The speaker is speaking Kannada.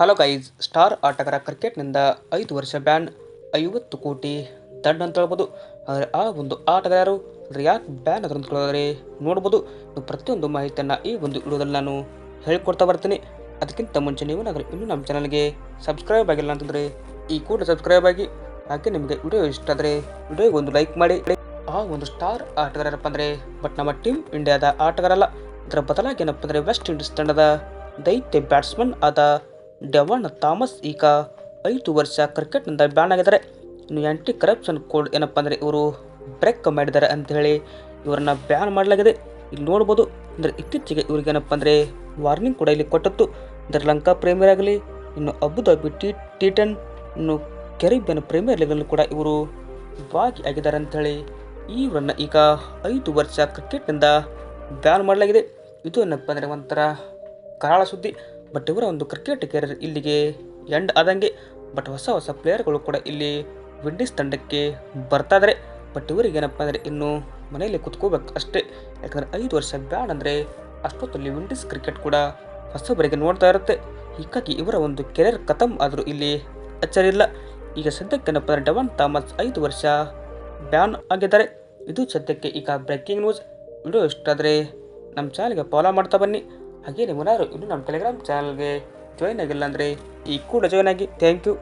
ಹಲೋ ಗೈಸ್, ಸ್ಟಾರ್ ಆಟಗಾರ ಕ್ರಿಕೆಟ್ನಿಂದ ಐದು ವರ್ಷ ಬ್ಯಾನ್, ಐವತ್ತು ಕೋಟಿ ದಂಡ ಅಂತ ಹೇಳ್ಬೋದು. ಆದರೆ ಆ ಒಂದು ಆಟಗಾರರು ಯಾಕೆ ಬ್ಯಾನ್ ಅದ್ರ ಅಂತ ಕೇಳಿದ್ರೆ ನೋಡ್ಬೋದು. ಪ್ರತಿಯೊಂದು ಮಾಹಿತಿಯನ್ನು ಈ ಒಂದು ವಿಡಿಯೋದಲ್ಲಿ ನಾನು ಹೇಳ್ಕೊಡ್ತಾ ಬರ್ತೀನಿ. ಅದಕ್ಕಿಂತ ಮುಂಚೆ ನೀವು ನಾಗರ ಇನ್ನೂ ನಮ್ಮ ಚಾನಲ್ಗೆ ಸಬ್ಸ್ಕ್ರೈಬ್ ಆಗಿಲ್ಲ ಅಂತಂದರೆ ಈ ಕೂಡ ಸಬ್ಸ್ಕ್ರೈಬ್ ಆಗಿ, ಹಾಗೆ ನಿಮಗೆ ವಿಡಿಯೋ ಇಷ್ಟ ಆದರೆ ವಿಡಿಯೋಗೆ ಒಂದು ಲೈಕ್ ಮಾಡಿ. ಆ ಒಂದು ಸ್ಟಾರ್ ಆಟಗಾರಪ್ಪ ಅಂದರೆ ಬಟ್ ನಮ್ಮ ಟೀಮ್ ಇಂಡಿಯಾದ ಆಟಗಾರಲ್ಲ. ಅದರ ಬದಲಾಗಿ ಏನಪ್ಪ ಅಂದರೆ ವೆಸ್ಟ್ ಇಂಡೀಸ್ ತಂಡದ ದೈತ್ಯ ಬ್ಯಾಟ್ಸ್ಮನ್ ಆದ ಡೆವಾನ್ ಥಾಮಸ್ ಈಗ ಐದು ವರ್ಷ ಕ್ರಿಕೆಟ್ನಿಂದ ಬ್ಯಾನ್ ಆಗಿದ್ದಾರೆ. ಇನ್ನು ಆ್ಯಂಟಿ ಕರಪ್ಷನ್ ಕೋಡ್ ಏನಪ್ಪ ಅಂದರೆ ಇವರು ಬ್ರೇಕ್ ಮಾಡಿದ್ದಾರೆ ಅಂತ ಹೇಳಿ ಇವರನ್ನ ಬ್ಯಾನ್ ಮಾಡಲಾಗಿದೆ. ಇಲ್ಲಿ ನೋಡ್ಬೋದು, ಅಂದರೆ ಇತ್ತೀಚೆಗೆ ಇವ್ರಿಗೆ ಏನಪ್ಪ ಅಂದರೆ ವಾರ್ನಿಂಗ್ ಕೂಡ ಇಲ್ಲಿ ಕೊಟ್ಟದ್ದು ಅಂದರೆ ಲಂಕಾ ಪ್ರೀಮಿಯರ್ ಆಗಲಿ, ಇನ್ನು Abu Dhabi T T ten ಇನ್ನು ಕೆರಿಬಿಯನ್ ಪ್ರೀಮಿಯರ್ ಲೀಗಲ್ಲೂ ಕೂಡ ಇವರು ಭಾಗಿಯಾಗಿದ್ದಾರೆ ಅಂಥೇಳಿ ಇವರನ್ನು ಈಗ ಐದು ವರ್ಷ ಕ್ರಿಕೆಟ್ನಿಂದ ಬ್ಯಾನ್ ಮಾಡಲಾಗಿದೆ. ಇದು ಏನಪ್ಪ ಅಂದರೆ ಒಂಥರ ಕರಾಳ ಸುದ್ದಿ. ಬಟ್ ಇವರ ಒಂದು ಕ್ರಿಕೆಟ್ ಕೆರಿಯರ್ ಇಲ್ಲಿಗೆ ಎಂಡ್ ಆದಂಗೆ ಬಟ್ ಹೊಸ ಹೊಸ ಪ್ಲೇಯರ್ಗಳು ಕೂಡ ಇಲ್ಲಿ ವಿಂಡೀಸ್ ತಂಡಕ್ಕೆ ಬರ್ತಾ ಇದ್ದಾರೆ ಬಟ್ ಇವರಿಗೆ ಏನಪ್ಪ ಅಂದರೆ ಇನ್ನು ಮನೆಯಲ್ಲಿ ಕುತ್ಕೋಬೇಕು ಅಷ್ಟೇ. ಯಾಕಂದರೆ ಐದು ವರ್ಷ ಬ್ಯಾನ್ ಅಂದರೆ ಅಷ್ಟೊತ್ತಲ್ಲಿ ವಿಂಡೀಸ್ ಕ್ರಿಕೆಟ್ ಕೂಡ ಹೊಸಬರಿಗೆ ನೋಡ್ತಾ ಇರುತ್ತೆ. ಹೀಗಾಗಿ ಇವರ ಒಂದು ಕೆರಿಯರ್ ಖತಮ್ ಆದರೂ ಇಲ್ಲಿ ಅಚ್ಚರಿಲ್ಲ ಈಗ ಸದ್ಯಕ್ಕೇನಪ್ಪ ಅಂದರೆ ಡವನ್ ಥಾಮಸ್ ಐದು ವರ್ಷ ಬ್ಯಾನ್ ಆಗಿದ್ದಾರೆ. ಇದು ಸದ್ಯಕ್ಕೆ ಈಗ ಬ್ರೇಕಿಂಗ್ ನ್ಯೂಸ್ ವಿಡಿಯೋ ಇಷ್ಟ ಆದರೆ ನಮ್ಮ ಚಾನಲ್ಗೆ ಫಾಲೋ ಮಾಡ್ತಾ ಬನ್ನಿ. ಹಾಗೆ ನೀವು ಇನ್ನೂ ನಮ್ಮ ಟೆಲಿಗ್ರಾಮ್ ಚಾನಲ್ಗೆ ಜಾಯ್ನ್ ಆಗಿಲ್ಲ ಅಂದರೆ ಈ ಕೂಡ ಜಾಯ್ನ್ ಆಗಿ. Thank you